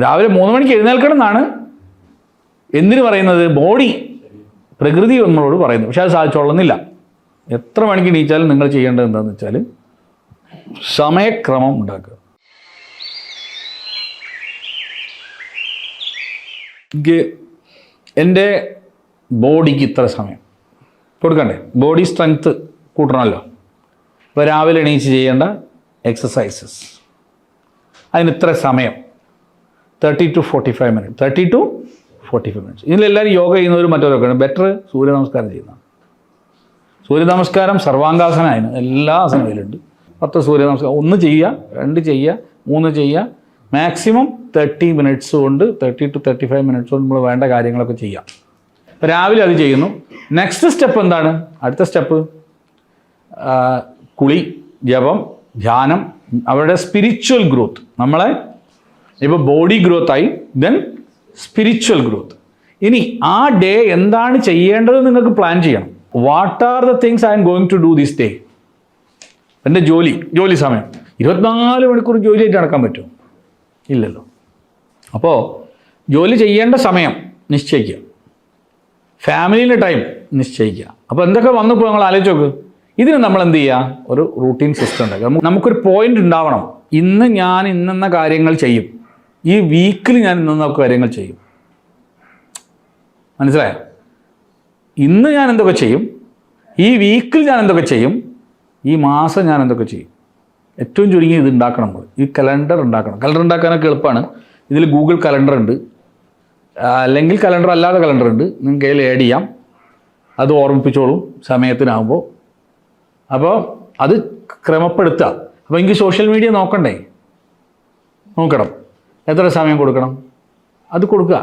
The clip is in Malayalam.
രാവിലെ മൂന്ന് മണിക്ക് എഴുന്നേൽക്കണം എന്നാണ് എന്തിനു പറയുന്നത്? ബോഡി. പ്രകൃതി നമ്മളോട് പറയുന്നത് പക്ഷെ അത് സാധിച്ചോളുന്നില്ല. എത്ര മണിക്ക് എണീച്ചാലും നിങ്ങൾ ചെയ്യേണ്ടത് എന്താണെന്ന് വെച്ചാൽ സമയക്രമം ഉണ്ടാക്കുക. എനിക്ക് എന്റെ ബോഡിക്ക് ഇത്ര സമയം. കൊടുക്കണ്ടേ? ബോഡി സ്ട്രെങ്ത്ത് കൂട്ടണമല്ലോ. അപ്പോൾ രാവിലെ എണീച്ച് ചെയ്യേണ്ട എക്സസൈസസ് അതിന് ഇത്ര സമയം. Thirty two forty five minute thirty two forty five minutes ഇതിലെല്ലാവരും yoga ചെയ്യുന്നവരും മറ്റവരൊക്കെയാണ് ബെറ്റർ സൂര്യ നമസ്കാരം ചെയ്യുന്നതാണ്. സൂര്യ നമസ്കാരം സർവാംഗാസന അതിന് എല്ലാ ആസനയിലുണ്ട് പത്ത് സൂര്യ നമസ്കാരം ഒന്ന് ചെയ്യുക രണ്ട് ചെയ്യുക മൂന്ന് ചെയ്യുക. മാക്സിമം തേർട്ടി മിനിറ്റ്സ് കൊണ്ട് thirty two thirty five minutes കൊണ്ട് നമ്മൾ വേണ്ട കാര്യങ്ങളൊക്കെ ചെയ്യാം രാവിലെ അത് ചെയ്യുന്നു. നെക്സ്റ്റ് സ്റ്റെപ്പ് എന്താണ്? അടുത്ത സ്റ്റെപ്പ് കുളി ജപം ധ്യാനം അവരുടെ സ്പിരിച്വൽ ഗ്രോത്ത് നമ്മളെ ഇപ്പോൾ ബോഡി ഗ്രോത്ത് ആയി ദെൻ സ്പിരിച്വൽ ഗ്രോത്ത് ഇനി ആ ഡേ എന്താണ് ചെയ്യേണ്ടത് നിങ്ങൾക്ക് പ്ലാൻ ചെയ്യണം. What are the things I'm going to do this day എന്റെ ജോലി ജോലി സമയം. ഇരുപത്തിനാല് മണിക്കൂർ ജോലിയായിട്ട് നടക്കാൻ പറ്റുമോ? ഇല്ലല്ലോ. അപ്പോൾ ജോലി ചെയ്യേണ്ട സമയം നിശ്ചയിക്കുക. ഫാമിലിന്റെ ടൈം നിശ്ചയിക്കുക. അപ്പോൾ എന്തൊക്കെ വന്നപ്പോൾ നിങ്ങൾ ആലോചിച്ച് നോക്ക്. ഇതിന് നമ്മൾ എന്ത് ചെയ്യുക ഒരു റൂട്ടീൻ സിസ്റ്റം ഉണ്ടാക്കുക. നമുക്ക് നമുക്കൊരു പോയിന്റ് ഉണ്ടാവണം. ഇന്ന് ഞാൻ ഇന്നെന്ന കാര്യങ്ങൾ ചെയ്യും. ഈ വീക്കിൽ ഞാൻ ഇന്നെന്ന കാര്യങ്ങൾ ചെയ്യും. മനസ്സിലായോ? ഇന്ന് ഞാൻ എന്തൊക്കെ ചെയ്യും? ഈ വീക്കിൽ ഞാൻ എന്തൊക്കെ ചെയ്യും? ഈ മാസം ഞാൻ എന്തൊക്കെ ചെയ്യും? ഏറ്റവും ചുരുങ്ങി ഇത് ഉണ്ടാക്കണം നമ്മൾ. ഈ കലണ്ടർ ഉണ്ടാക്കണം. കലണ്ടർ ഉണ്ടാക്കാനൊക്കെ എളുപ്പമാണ്. ഇതിൽ ഗൂഗിൾ കലണ്ടർ ഉണ്ട്. അല്ലെങ്കിൽ കലണ്ടർ അല്ലാതെ കലണ്ടർ ഉണ്ട്. നിങ്ങൾക്ക് അതിൽ ആഡ് ചെയ്യാം. അത് ഓർമ്മിപ്പിച്ചോളും. സമയത്തിനാകുമ്പോൾ അപ്പോൾ അത് ക്രമപ്പെടുത്തുക. അപ്പോൾ എനിക്ക് സോഷ്യൽ മീഡിയ നോക്കണ്ടേ? നോക്കണം. എത്ര സമയം കൊടുക്കണം? അത് കൊടുക്കുക.